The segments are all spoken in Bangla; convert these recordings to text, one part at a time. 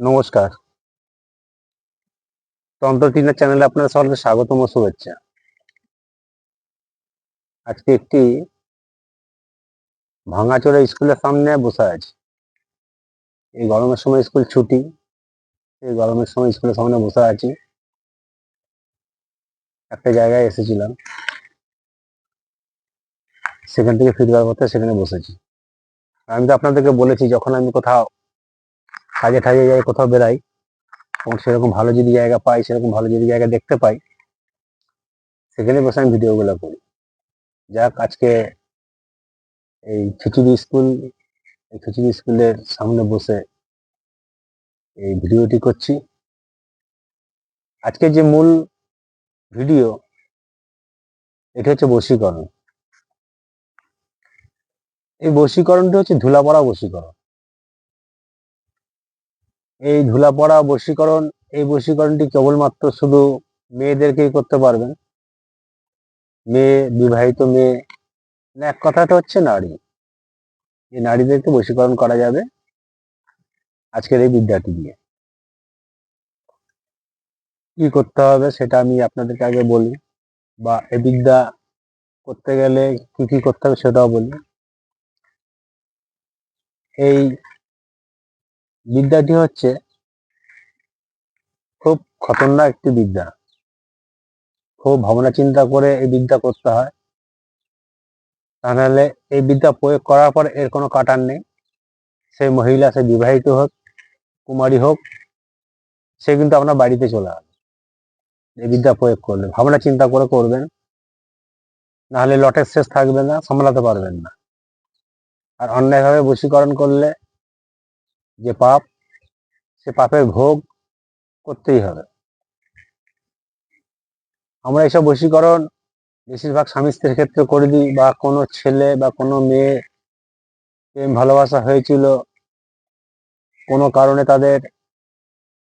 নমস্কার। তন্ত্র টিনের চ্যানেলে আপনাদের সকলকে স্বাগতম ও শুভেচ্ছা। আজকে একটি ভাঙাচোরা স্কুলের সামনে বসে আছি। এই গরমের সময় স্কুল ছুটি, এই গরমের সময় স্কুলের সামনে বসে আছি। একটা জায়গায় এসেছিলাম। সেখান থেকে ফিরবার পথে সেখানে বসেছি। আমি তো আপনাদেরকে বলেছি, যখন আমি কোথাও কাজে ঠাজে যাই, কোথাও বেরাই এবং সেরকম ভালো যদি জায়গা পাই, সেরকম ভালো যদি জায়গা দেখতে পাই, সেখানে বসে আমি ভিডিওগুলো করি। যাক, আজকে এই খিচুড়ি স্কুল এই খিচুড়ি স্কুলের সামনে বসে এই ভিডিওটি করছি। আজকে যে মূল ভিডিও এটা হচ্ছে বশীকরণ। এই বশীকরণটা হচ্ছে ধুলাপড়া বশীকরণ। এই ধুলা পড়া বশীকরণ, এই বশীকরণটি কেবলমাত্র শুধু মেয়েদেরকেই করতে পারবেন। মেয়ে, বিবাহিত মেয়ে, না, এক কথাটা হচ্ছে নারী। এই নারীদেরকে বশীকরণ করা যাবে আজকের এই বিদ্যাটি দিয়ে। কি করতে হবে সেটা আমি আপনাদেরকে আগে বলি, বা এই বিদ্যা করতে গেলে কি কি করতে হবে সেটাও বলি। এই বিদ্যাটি হচ্ছে খুব খতরনাক একটি বিদ্যা। খুব ভাবনা চিন্তা করে এই বিদ্যা করতে হয়। তাহলে এই বিদ্যা প্রয়োগ করার পর এর কোনো কাটার নেই। সেই মহিলা, সে বিবাহিত হোক, কুমারী হোক, সে কিন্তু আপনার বাড়িতে চলে আসবে। এই বিদ্যা প্রয়োগ করলে, ভাবনা চিন্তা করে করবেন। নাহলে লটের শেষ থাকবে না, সামলাতে পারবেন না। আর অন্যায়ভাবে বশীকরণ করলে যে পাপ সে পাপের ভোগ করতেই হবে। আমরা এইসব বশীকরণ বেশিরভাগ স্বামী স্ত্রীর ক্ষেত্রে করে দিই বা কোনো ছেলে বা কোনো মেয়ে প্রেম ভালোবাসা হয়েছিল, কোনো কারণে তাদের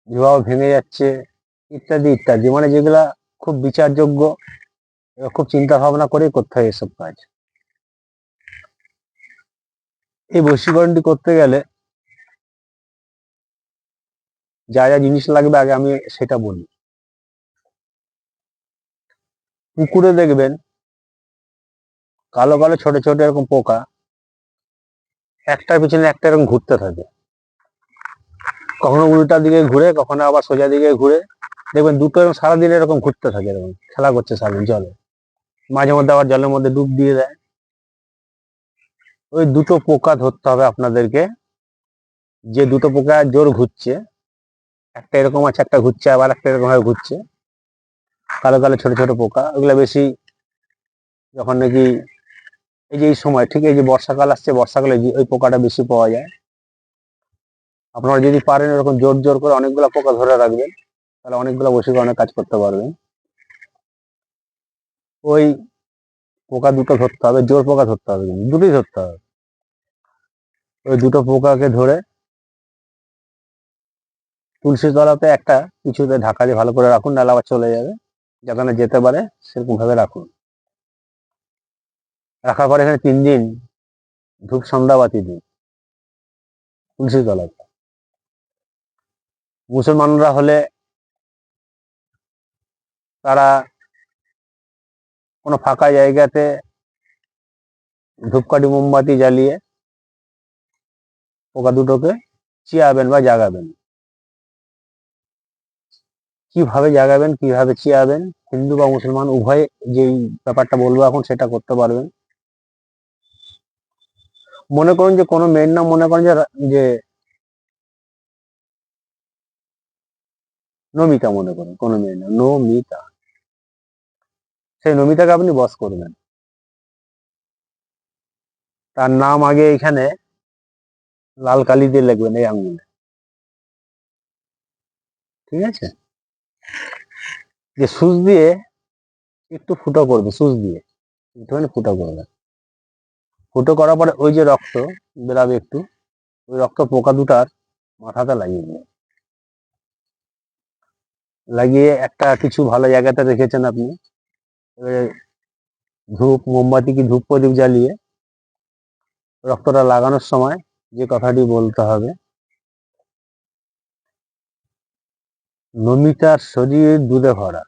বিবাহ ভেঙে যাচ্ছে ইত্যাদি ইত্যাদি। মানে যেগুলা খুব বিচারযোগ্য খুব চিন্তা ভাবনা করেই করতে হয় এসব কাজ। এই বশীকরণটি করতে গেলে যা যা জিনিস লাগবে আগে আমি সেটা বলি পুকুরে দেখবেন কালো কালো ছোট ছোট এরকম পোকা একটার পিছনে একটা এরকম ঘুরতে থাকে। কখনো উল্টার দিকে ঘুরে, কখনো আবার সোজা দিকে ঘুরে। দেখবেন দুটো এরকম সারাদিন এরকম ঘুরতে থাকে এরকম, খেলা করছে সারাদিন জলে। মাঝে মধ্যে আবার জলের মধ্যে ডুব দিয়ে দেয়। ওই দুটো পোকা ধরতে হবে আপনাদেরকে। যে দুটো পোকা জোর ঘুরছে একটা এরকম আছে, একটা ঘুরছে, আবার একটা এরকম ভাবে ঘুরছে। কালো কালো, ছোট ছোট পোকা, ওগুলো বেশি যখন নাকি এই যে এই সময়, ঠিক এই যে বর্ষাকাল আসছে, বর্ষাকালে ওই পোকাটা বেশি পাওয়া যায়। আপনারা যদি পারেন এরকম জোর জোর করে অনেকগুলো পোকা ধরে রাখবেন, তাহলে অনেকগুলো বসে অনেক কাজ করতে পারবেন ওই পোকা দুটো ধরতে হবে, জোর পোকা ধরতে হবে দুটোই ধরতে হবে। ওই দুটো পোকাকে ধরে তুলসী তলাতে একটা কিছুতে ঢাকা দিয়ে ভালো করে রাখুন নাহলে আবার চলে যাবে। যাতে যেতে পারে সেরকম ভাবে রাখুন। রাখার পরে এখানে তিন দিন ধূপ সন্ধ্যাবাতি দিন, তুলসী তলাতে। মুসলমানরা হলে তারা কোনো ফাঁকা জায়গাতে ধূপকাঠি মোমবাতি জ্বালিয়ে পোকা দুটোকে চিয়াবেন বা জাগাবেন। কীভাবে জাগাবেন, কীভাবে চিয়াবেন? হিন্দু বা মুসলমান, উভয়ে যেই ব্যাপারটা বলব এখন সেটা করতে পারবেন। মনে করুন যে কোনো মেয়ের নাম মনে করেন যে নমিতা মনে করেন, কোনো মেয়ের নাম, নমিতা। সেই নমিতাকে আপনি বস করবেন। তার নাম আগে এখানে লাল কালি দিয়ে লিখবেন এই আঙ্গুলে ঠিক আছে? যে সুচ দিয়ে একটু ফুটো করবে, সুচ দিয়ে, একটুখানি ফুটো করবে। ফুটো করার পরে ওই যে রক্ত বেরাবে একটু, ওই রক্ত পোকা দুটার মাথাতে লাগিয়ে দিবে। লাগিয়ে একটা কিছু ভালো জায়গাতে রেখেছেন আপনি। ধূপ, মোমবাতি কি ধূপ প্রদীপ জ্বালিয়ে রক্তটা লাগানোর সময় যে কথাটি বলতে হবে নমিতার শরীর দুধে ভরা।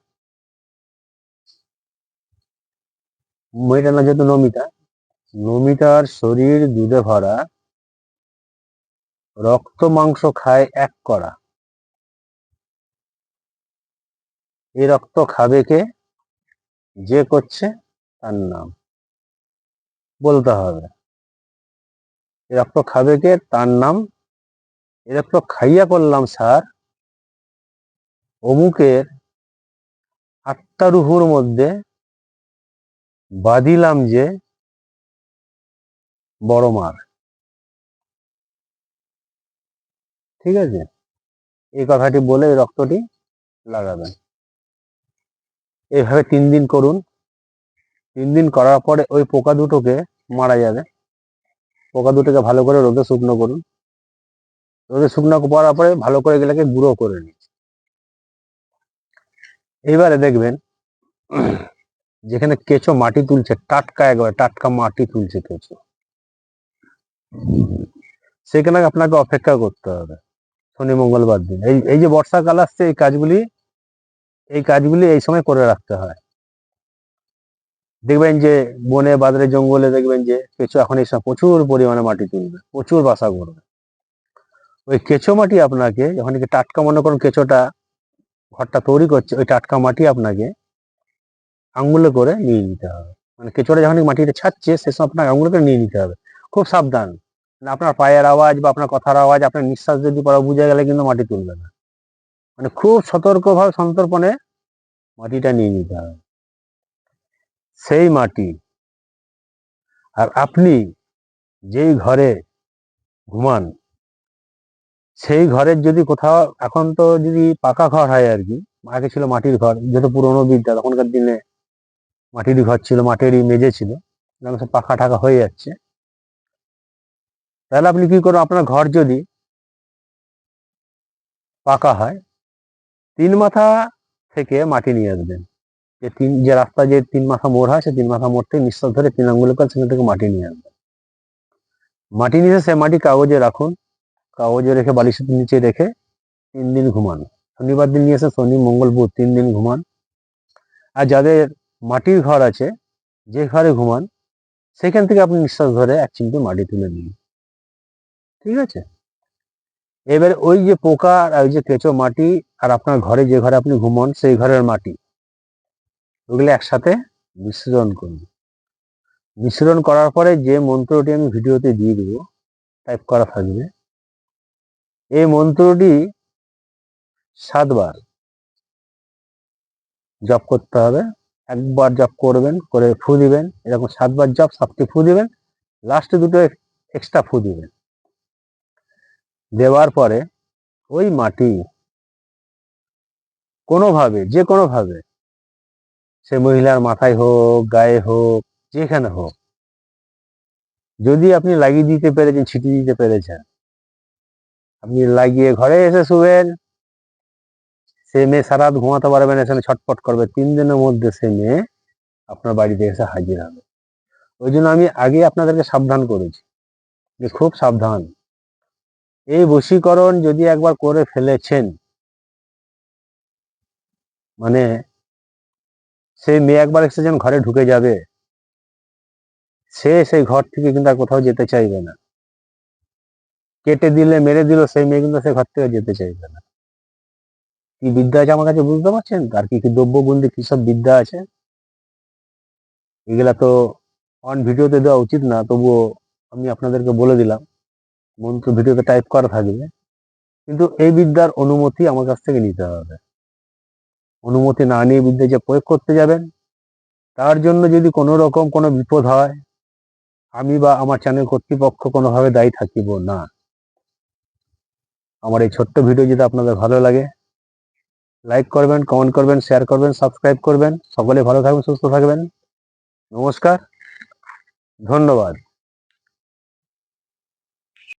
মেয়েটার নাম যেহেতু নমিতা, নমিতার শরীর দুধে ভরা, রক্ত মাংস খায় এক করা এই রক্ত খাবে কে? যে করছে তার নাম। বলতে হবে। এ রক্ত খাবে কে? তার নাম। এ রক্ত খাইয়া করলাম, স্যার। অমুকের আত্মারুহুর মধ্যে বাঁধিলাম যে বড় মার। ঠিক আছে? এই কথাটি বলে রক্তটি লাগাবেন। এইভাবে তিন দিন করুন। তিন দিন করার পরে ওই পোকা দুটোকে মারা যাবে। পোকা দুটোকে ভালো করে রোদে শুকনো করুন। রোদে শুকনো করার পরে ভালো করে এগুলোকে গুঁড়ো করে নিন। এইবারে দেখবেন, যেখানে কেঁচো মাটি তুলছে, টাটকা একবার, টাটকা মাটি তুলছে কেঁচো। সেখানে আপনাকে অপেক্ষা করতে হবে, শনি, মঙ্গলবার দিন। এই এই যে বর্ষাকাল আসছে, এই কাজগুলি এই কাজগুলি এই সময় করে রাখতে হয়। দেখবেন যে, বনে, বাদরে, জঙ্গলে দেখবেন যে, কেঁচো এখন এই সময় প্রচুর পরিমাণে মাটি তুলবে, প্রচুর বাসা করবে। ওই কেঁচো মাটি আপনাকে, যখন টাটকা মনে করুন কেঁচোটা ঘরটা তৈরি করছে, ওই টাটকা মাটি আপনাকে আঙ্গুলে করে নিয়ে নিতে হবে। মানে কেঁচোটা যখন মাটিটা ছাড়ছে, সে সময় আপনাকে আঙ্গুলে করে নিয়ে নিতে হবে। খুব সাবধান। না, আপনার পায়ের আওয়াজ বা আপনার কথার আওয়াজ, আপনার নিঃশ্বাস যদি পড়া, বুঝে গেলে কিন্তু মাটি তুলবে না। মানে খুব সতর্কভাবে, সন্তর্পণে মাটিটা নিয়ে নিতে হবে। সেই মাটি আর আপনি যেই ঘরে ঘুমান সেই ঘরের যদি কোথাও, এখন তো যদি পাকা ঘর হয় আর কি, আগে ছিল মাটির ঘর, যেহেতু পুরোনো বিদ্যা, তখনকার দিনে মাটির ঘর ছিল, মাটিরই মেঝে ছিল পাখা ঠাকা হয়ে যাচ্ছে। তাহলে আপনি কি করুন, আপনার ঘর যদি পাকা হয়, তিন মাথা থেকে মাটি নিয়ে আসবেন। যে তিন, যে রাস্তা যে তিন মাথা মোড় হয় সে তিন মাথা মোড় থেকে নিঃশ্বাস ধরে তিন আঙ্গুল করে সেখান থেকে মাটি নিয়ে আসবেন। মাটি নিয়ে সে মাটি কাগজে রাখুন কাগজে রেখে, বালিশের নিচে রেখে তিন দিন ঘুমান। শনিবার দিন নিয়ে এসে শনি, মঙ্গল, বুধ তিন দিন ঘুমান। আর যাদের মাটির ঘর আছে, যে ঘরে ঘুমান, সেখান থেকে আপনি নিঃশ্বাস ধরে এক চিমটে মাটি তুলে দিন ঠিক আছে? এবার ওই যে পোকা আর ওই যে কেঁচো মাটি আর আপনার ঘরে, যে ঘরে আপনি ঘুমান, সেই ঘরের মাটি, ওগুলো একসাথে মিশ্রণ করুন। মিশ্রণ করার পরে যে মন্ত্রটি আমি ভিডিওতে দিয়ে দেবো টাইপ করা থাকবে। এই মন্ত্রটি সাতবার জপ করতে হবে। একবার জপ করবেন, করে ফু দিবেন, এরকম সাতবার জপ, সাতটি ফু দিবেন লাস্টে দুটো এক্সট্রা ফু দিবেন। দেওয়ার পরে ওই মাটি কোনোভাবে, যে কোনোভাবে সে মহিলার মাথায় হোক, গায়ে হোক, যেখানে হোক, যদি আপনি লাগিয়ে দিতে পেরেছেন, ছিটিয়ে দিতে পেরেছেন আপনি লাগিয়ে ঘরে এসে শুবেন। সে মেয়ে সারা রাত ঘুমাতে পারবে না এখানে ছটপট করবে। তিন দিনের মধ্যে সে মেয়ে আপনার বাড়িতে এসে হাজির হবে। ওই জন্য আমি আগে আপনাদেরকে সাবধান করেছি যে খুব সাবধান। এই বশীকরণ যদি একবার করে ফেলেছেন মানে সেই মেয়ে একবার এসে যখন ঘরে ঢুকে যাবে, সে সেই ঘর থেকে কিন্তু কোথাও যেতে চাইবে না। কেটে দিলে, মেরে দিল, সেই মেয়ে কিন্তু সে ঘর থেকে যেতে চাইবে না। কি বিদ্যা আছে আমার কাছে বুঝতে পারছেন? তার কি কি দ্রব্য গুন্ডি কি সব বিদ্যা আছে? এগুলা তো অন ভিডিওতে দেওয়া উচিত না, তবুও আমি আপনাদেরকে বলে দিলাম। মন্ত্র ভিডিওতে টাইপ করা থাকবে। কিন্তু এই বিদ্যার অনুমতি আমার কাছ থেকে নিতে হবে। অনুমতি না নিয়ে বিদ্যা যে প্রয়োগ করতে যাবেন, তার জন্য যদি কোনো রকম কোনো বিপদ হয়, আমি বা আমার চ্যানেল কর্তৃপক্ষ কোনোভাবে দায়ী থাকিব না। আমার এই ছোট্ট ভিডিও যদি আপনাদের ভালো লাগে লাইক করবেন কমেন্ট করবেন শেয়ার করবেন সাবস্ক্রাইব করবেন। সকলে ভালো থাকবেন, সুস্থ থাকবেন। নমস্কার। ধন্যবাদ।